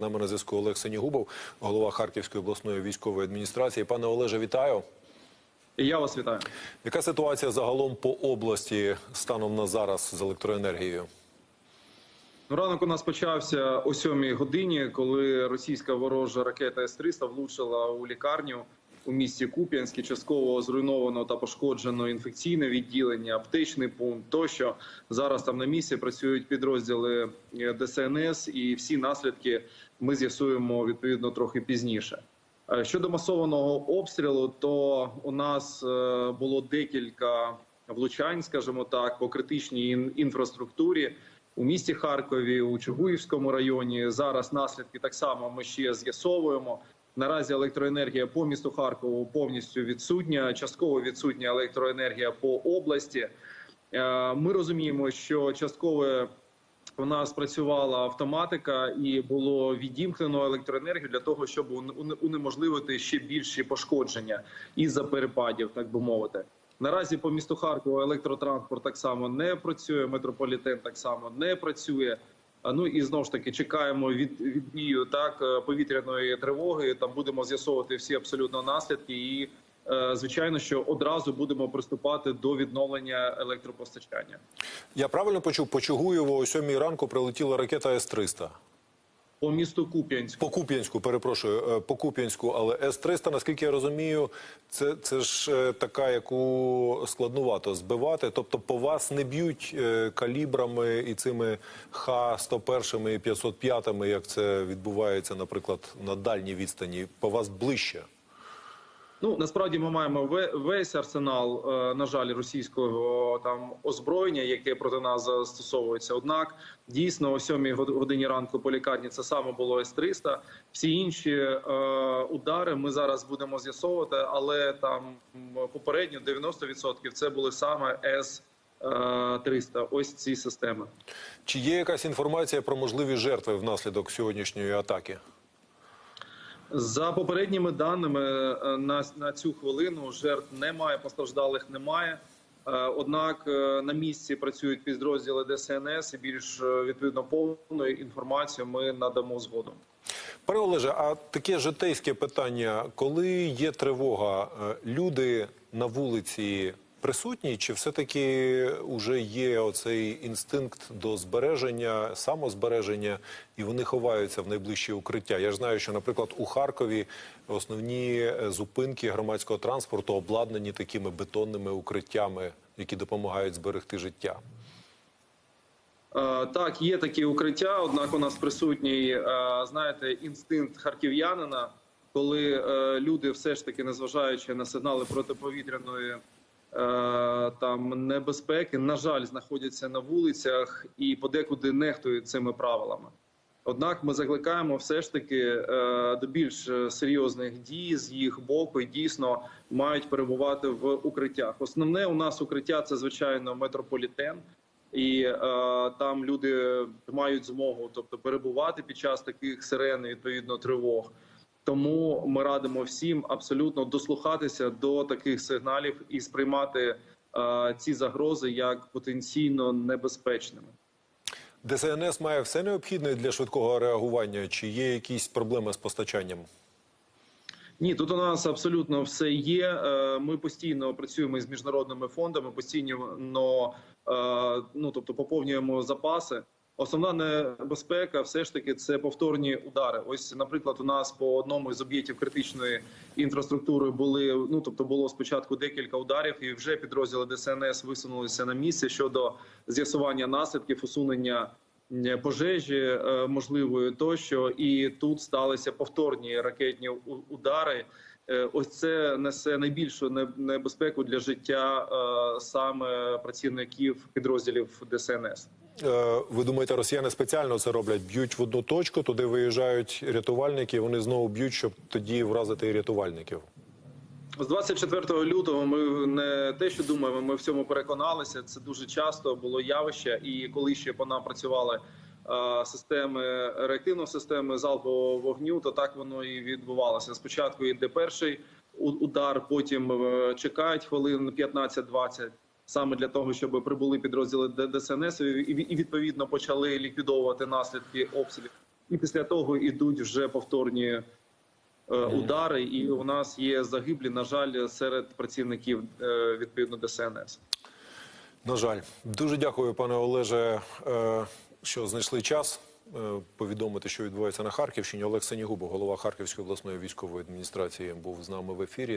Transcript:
нами на зв'язку Олег Сенігубов, голова Харківської обласної військової адміністрації. Пане Олеже, вітаю. І я вас вітаю. Яка ситуація загалом по області станом на зараз з електроенергією? Ну, ранок у нас почався о 7 годині, коли російська ворожа ракета С-300 влучила у лікарню у місті Куп'янськ. і Частково зруйновано та пошкоджено інфекційне відділення, аптечний пункт. Тощо зараз там на місці працюють підрозділи е, ДСНС, і всі наслідки ми з'ясуємо відповідно трохи пізніше. Е, Щодо масованого обстрілу, то у нас е, було декілька влучань, скажімо так, по критичній інфраструктурі у місті Харкові, у Чугуївському районі. Зараз наслідки так само ми ще з'ясовуємо. Наразі електроенергія по місту Харкову повністю відсутня. Частково відсутня електроенергія по області. Е, Ми розуміємо, що частково у нас працювала автоматика і було відімкнено електроенергію для того, щоб уне- уне- унеможливити ще більші пошкодження із-за перепадів, так би мовити. Наразі по місту Харкова електротранспорт так само не працює. Метрополітен так само не працює. Ну і знову ж таки чекаємо від відбію так е, повітряної тривоги. Там будемо з'ясовувати всі абсолютно наслідки, і е, звичайно, що одразу будемо приступати до відновлення електропостачання. Я правильно почув, по Чугуєву о сьомій ранку прилетіла ракета С-300. По місту Куп'янську. По Куп'янську, перепрошую, е, по Куп'янську, але С-300, наскільки я розумію, це, це ж е, така, яку складнувато збивати. Тобто по вас не б'ють е, калібрами і цими Х-101 і 505, як це відбувається, наприклад, на дальній відстані. По вас ближче. Ну насправді ми маємо ве- весь арсенал, е, на жаль, російського там озброєння, яке проти нас застосовується. Однак дійсно о 7 год- годині ранку по лікарні це саме було С-300. Всі інші е, удари ми зараз будемо з'ясовувати, але там попередньо 90% це були саме С-300. Ось ці системи. Чи є якась інформація про можливі жертви внаслідок сьогоднішньої атаки? За попередніми даними е, на, на цю хвилину жертв немає, постраждалих немає. Е, Однак е, на місці працюють підрозділи ДСНС і більш відповідно повну інформацію ми надамо згодом. Пане Олеже, а таке житейське питання: коли є тривога, люди на вулиці присутні, чи все-таки вже є оцей інстинкт до збереження, самозбереження, і вони ховаються в найближчі укриття? Я ж знаю, що, наприклад, у Харкові основні е, зупинки громадського транспорту обладнані такими бетонними укриттями, які допомагають зберегти життя. Е, Так, є такі укриття. Однак у нас присутній, е, знаєте, інстинкт харків'янина, коли люди, все ж таки, незважаючи на сигнали протиповітряної там небезпеки, на жаль, знаходяться на вулицях і подекуди нехтують цими правилами. Однак ми закликаємо все ж таки е, до більш е, серйозних дій з їх боку і дійсно мають перебувати в укриттях. Основне у нас укриття це звичайно метрополітен і е, там люди мають змогу, тобто перебувати під час таких сирен, відповідно тривог. Тому ми радимо всім абсолютно дослухатися до таких сигналів і сприймати е, ці загрози як потенційно небезпечними. ДСНС має все необхідне для швидкого реагування, чи є якісь проблеми з постачанням? Ні, тут у нас абсолютно все є. Е, Ми постійно працюємо з міжнародними фондами, постійно е, ну тобто поповнюємо запаси. Основна небезпека, все ж таки, це повторні удари. Ось, наприклад, у нас по одному з об'єктів критичної інфраструктури були ну тобто було спочатку декілька ударів, і вже підрозділи ДСНС висунулися на місце щодо з'ясування наслідків, усунення е, пожежі е, можливої тощо. І тут сталися повторні ракетні удари. Е, Ось це несе найбільшу небезпеку для життя е, саме працівників підрозділів ДСНС. Е, Ви думаєте, росіяни спеціально це роблять? Б'ють в одну точку, туди виїжджають рятувальники, вони знову б'ють, щоб тоді вразити і рятувальників. З 24 лютого ми не те, що думаємо, ми в цьому переконалися. Це дуже часто було явище, і коли ще по нам працювали системи реактивної системи залпового вогню, то так воно і відбувалося. Спочатку йде перший удар, потім е, чекають хвилин 15-20, саме для того, щоб прибули підрозділи ДСНС і відповідно почали ліквідовувати наслідки обстрілів. і після того йдуть вже повторні е, удари. І у нас є загиблі, на жаль, серед працівників е, відповідно ДСНС. На жаль, дуже дякую, пане Олеже, е, що знайшли час е, повідомити, що відбувається на Харківщині. Олег Сенігубов, голова Харківської обласної військової адміністрації, був з нами в ефірі.